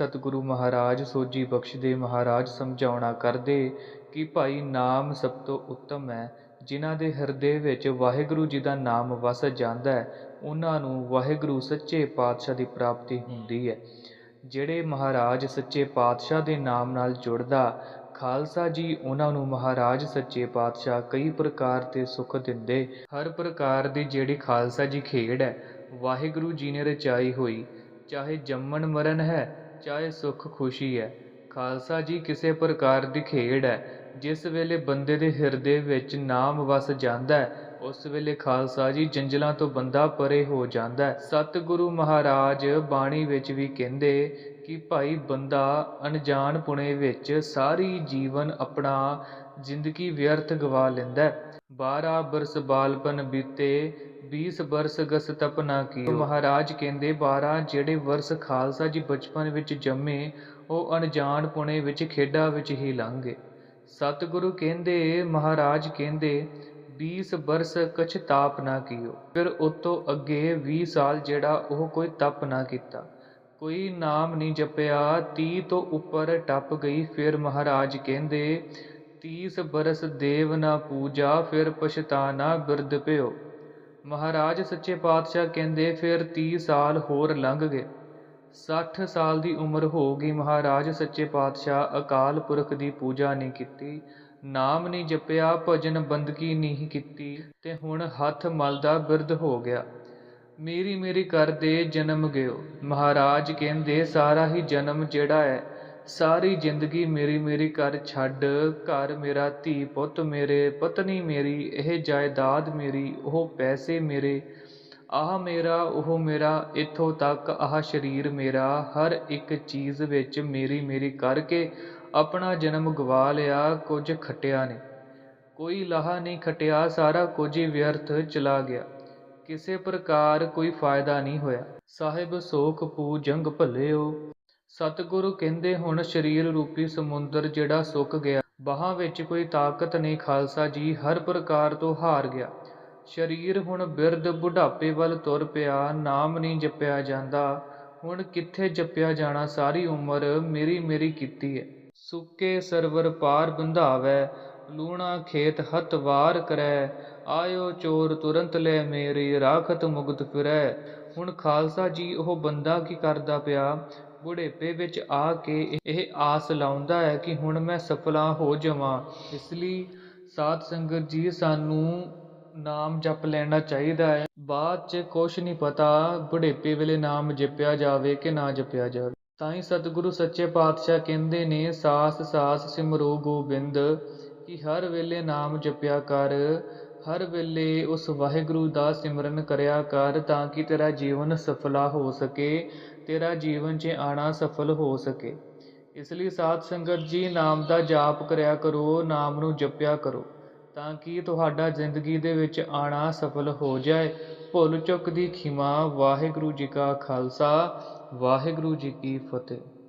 ਸਤਿਗੁਰੂ ਮਹਾਰਾਜ ਸੋਜੀ ਬਖਸ਼ਦੇ ਮਹਾਰਾਜ ਸਮਝਾਉਣਾ ਕਰਦੇ ਕਿ ਭਾਈ ਨਾਮ ਸਭ ਤੋਂ ਉੱਤਮ ਹੈ। ਜਿਨ੍ਹਾਂ ਦੇ ਹਿਰਦੇ ਵਿੱਚ ਵਾਹਿਗੁਰੂ ਜੀ ਦਾ ਨਾਮ ਵਸ ਜਾਂਦਾ ਹੈ ਉਹਨਾਂ ਨੂੰ ਵਾਹਿਗੁਰੂ ਸੱਚੇ ਪਾਤਸ਼ਾਹ ਦੀ ਪ੍ਰਾਪਤੀ ਹੁੰਦੀ ਹੈ। ਜਿਹੜੇ ਮਹਾਰਾਜ ਸੱਚੇ ਪਾਤਸ਼ਾਹ ਦੇ ਨਾਮ ਨਾਲ ਜੁੜਦਾ ਖਾਲਸਾ ਜੀ ਉਹਨਾਂ ਨੂੰ ਮਹਾਰਾਜ ਸੱਚੇ ਪਾਤਸ਼ਾਹ ਕਈ ਪ੍ਰਕਾਰ ਦੇ ਸੁੱਖ ਦਿੰਦੇ। ਹਰ ਪ੍ਰਕਾਰ ਦੀ ਜਿਹੜੀ ਖਾਲਸਾ ਜੀ ਖੇਡ ਹੈ ਵਾਹਿਗੁਰੂ ਜੀ ਨੇ ਰਚਾਈ ਹੋਈ ਚਾਹੇ ਜੰਮਣ ਮਰਨ ਹੈ ਚਾਹੇ ਸੁੱਖ ਖੁਸ਼ੀ ਹੈ। ਖਾਲਸਾ ਜੀ ਕਿਸੇ ਪ੍ਰਕਾਰ ਦੀ ਖੇਡ ਹੈ। ਜਿਸ ਵੇਲੇ ਬੰਦੇ ਦੇ ਹਿਰਦੇ ਵਿੱਚ ਨਾਮ ਵਸ ਜਾਂਦਾ ਹੈ, ਉਸ ਵੇਲੇ ਖਾਲਸਾ ਜੀ ਜੰਜਲਾਂ ਤੋਂ ਬੰਦਾ ਪਰੇ ਹੋ ਜਾਂਦਾ ਹੈ। ਸਤਿਗੁਰੂ ਮਹਾਰਾਜ ਬਾਣੀ ਵਿੱਚ ਵੀ ਕਹਿੰਦੇ ਕਿ ਭਾਈ ਬੰਦਾ ਅਣਜਾਣ ਪੁਣੇ ਵਿੱਚ ਸਾਰੀ ਜੀਵਨ ਆਪਣਾ ਜ਼ਿੰਦਗੀ ਵਿਅਰਥ ਗਵਾ ਲੈਂਦਾ ਹੈ। 12 ਬਰਸ ਬਾਲਪਨ ਬੀਤੇ 20 ਬਰਸ ਗਸ ਤਪ ਨਾ ਕੀਓ। ਮਹਾਰਾਜ ਕਹਿੰਦੇ 12 ਜਿਹੜੇ ਵਰਸ ਖਾਲਸਾ ਜੀ ਬਚਪਨ ਵਿੱਚ ਜੰਮੇ, ਉਹ ਅਣਜਾਣ ਪੁਣੇ ਵਿੱਚ ਖੇਡਾਂ ਵਿੱਚ ਹੀ ਲੰਘ। ਗਏ ਸਤਿਗੁਰੂ ਕਹਿੰਦੇ, ਮਹਾਰਾਜ ਕਹਿੰਦੇ 20 ਬਰਸ ਕਛ ਤਾਪ ਨਾ ਕੀਓ। ਫਿਰ ਉਤੋਂ ਅੱਗੇ 20 ਸਾਲ ਜਿਹੜਾ ਉਹ ਕੋਈ ਤਪ ਨਾ ਕੀਤਾ। ਕੋਈ ਨਾਮ ਨਹੀਂ ਜਪਿਆ 30 ਤੋਂ ਉੱਪਰ ਟੱਪ ਗਈ। ਫਿਰ ਮਹਾਰਾਜ ਕਹਿੰਦੇ 30 ਬਰਸ ਦੇਵ ਨਾ ਪੂਜਾ, ਫਿਰ ਪਛਤਾਨਾ ਬਿਰਧ ਪਿਓ ਮਹਾਰਾਜ ਸੱਚੇ ਪਾਤਸ਼ਾਹ ਕਹਿੰਦੇ, ਫਿਰ 30 ਸਾਲ ਹੋਰ ਲੰਘ ਗਏ। 60 ਸਾਲ ਦੀ ਉਮਰ ਹੋ ਗਈ, ਮਹਾਰਾਜ ਸੱਚੇ ਪਾਤਸ਼ਾਹ ਅਕਾਲ ਪੁਰਖ ਦੀ ਪੂਜਾ ਨਹੀਂ ਕੀਤੀ, ਨਾਮ ਨਹੀਂ ਜਪਿਆ, ਭਜਨ ਬੰਦਗੀ ਨਹੀਂ ਕੀਤੀ, ਤੇ ਹੁਣ ਹੱਥ ਮਲਦਾ ਬਿਰਧ ਹੋ ਗਿਆ। ਮੇਰੀ ਮੇਰੀ ਕਰਦੇ ਜਨਮ ਗਿਓ। ਮਹਾਰਾਜ ਕਹਿੰਦੇ, ਸਾਰਾ ਹੀ ਜਨਮ ਜਿਹੜਾ ਹੈ ਸਾਰੀ ਜ਼ਿੰਦਗੀ ਮੇਰੀ ਮੇਰੀ ਕਰ ਛੱਡ, ਘਰ ਮੇਰਾ ਧੀ ਪੁੱਤ ਮੇਰੇ, ਪਤਨੀ ਮੇਰੀ, ਇਹ ਜਾਇਦਾਦ ਮੇਰੀ, ਉਹ ਪੈਸੇ ਮੇਰੇ। ਆਹ ਮੇਰਾ, ਉਹ ਮੇਰਾ, ਇੱਥੋਂ ਤੱਕ ਆਹ ਸਰੀਰ ਮੇਰਾ। ਹਰ ਇੱਕ ਚੀਜ਼ ਵਿੱਚ ਮੇਰੀ ਮੇਰੀ ਕਰਕੇ ਆਪਣਾ ਜਨਮ ਗਵਾ ਲਿਆ, ਕੁਝ ਖਟਿਆ ਨੇ। ਕੋਈ ਲਾਹਾ ਨਹੀਂ ਖਟਿਆ, ਸਾਰਾ ਕੁਝ ਹੀ ਵਿਅਰਥ ਚਲਾ ਗਿਆ। ਕਿਸੇ ਪ੍ਰਕਾਰ ਕੋਈ ਫਾਇਦਾ ਨਹੀਂ ਹੋਇਆ। ਸਾਹਿਬ ਸੋਖ ਪੂਜੰਗ ਭਲਿਓ। ਸਤਿਗੁਰੂ ਕਹਿੰਦੇ ਹੁਣ ਸਰੀਰ ਰੂਪੀ ਸਮੁੰਦਰ ਜਿਹੜਾ ਸੁੱਕ ਗਿਆ। ਬਾਹਾਂ ਵਿੱਚ ਕੋਈ ਤਾਕਤ ਨਹੀਂ, ਖਾਲਸਾ ਜੀ, ਹਰ ਪ੍ਰਕਾਰ ਤੋਂ ਹਾਰ ਗਿਆ। ਸਰੀਰ ਹੁਣ ਬਿਰਧ ਬੁਢਾਪੇ ਵੱਲ ਤੁਰ ਪਿਆ, ਨਾਮ ਨਹੀਂ ਜਪਿਆ ਜਾਂਦਾ। ਹੁਣ ਕਿੱਥੇ ਜਪਿਆ ਜਾਣਾ? ਸਾਰੀ ਉਮਰ ਮੇਰੀ ਮੇਰੀ ਕੀਤੀ ਹੈ ਸੁੱਕੇ ਸਰਵਰ ਪਾਰ ਬੰਧਾਵੈ, ਲੂਣਾ ਖੇਤ ਹੱਤ ਵਾਰ ਕਰੈ। ਆਇਓ ਚੋਰ ਤੁਰੰਤ ਲੈ ਮੇਰੀ, ਰਾਖਤ ਮੁਗਤ ਫਿਰੈ। ਹੁਣ ਖਾਲਸਾ ਜੀ, ਉਹ ਬੰਦਾ ਕੀ ਕਰਦਾ ਪਿਆ? ਬੁਢੇਪੇ ਵਿੱਚ ਆ ਕੇ ਇਹ ਆਸ ਲਾਉਂਦਾ ਹੈ ਕਿ ਹੁਣ ਮੈਂ ਸਫਲਾ ਹੋ ਜਾਵਾਂ। ਇਸ ਲਈ ਸਾਧ ਸੰਗਤ ਜੀ ਸਾਨੂੰ ਨਾਮ ਜਪ ਲੈਣਾ ਚਾਹੀਦਾ ਹੈ। ਬਾਅਦ 'ਚ ਕੁਛ ਨਹੀਂ ਪਤਾ ਬੁਢੇਪੇ ਵੇਲੇ ਨਾਮ ਜਪਿਆ ਜਾਵੇ ਕਿ ਨਾ ਜਪਿਆ ਜਾਵੇ। ਤਾਂ ਹੀ ਸਤਿਗੁਰੂ ਸੱਚੇ ਪਾਤਸ਼ਾਹ ਕਹਿੰਦੇ ਨੇ, ਸਾਸ ਸਾਸ ਸਿਮਰੋ ਗੋਬਿੰਦ, ਕਿ ਹਰ ਵੇਲੇ ਨਾਮ ਜਪਿਆ ਕਰ, ਹਰ ਵੇਲੇ ਉਸ ਵਾਹਿਗੁਰੂ ਦਾ ਸਿਮਰਨ ਕਰਿਆ ਕਰ, ਤਾਂ ਕਿ ਤੇਰਾ ਜੀਵਨ ਸਫਲਾ ਹੋ ਸਕੇ। ਤੇਰਾ ਜੀਵਨ 'ਚ ਆਣਾ ਸਫਲ ਹੋ ਸਕੇ। ਇਸ ਲਈ ਸਾਧ ਸੰਗਤ ਜੀ, ਨਾਮ ਦਾ ਜਾਪ ਕਰਿਆ ਕਰੋ, ਨਾਮ ਨੂੰ ਜਪਿਆ ਕਰੋ, ਤਾਂ ਕਿ ਤੁਹਾਡਾ ਜ਼ਿੰਦਗੀ ਦੇ ਵਿੱਚ ਆਣਾ ਸਫਲ ਹੋ ਜਾਏ। ਭੁੱਲ ਚੁੱਕ ਦੀ ਖਿਮਾ, ਵਾਹਿਗੁਰੂ ਜੀ ਕਾ ਖਾਲਸਾ, ਵਾਹਿਗੁਰੂ ਜੀ ਕੀ ਫਤਿਹ।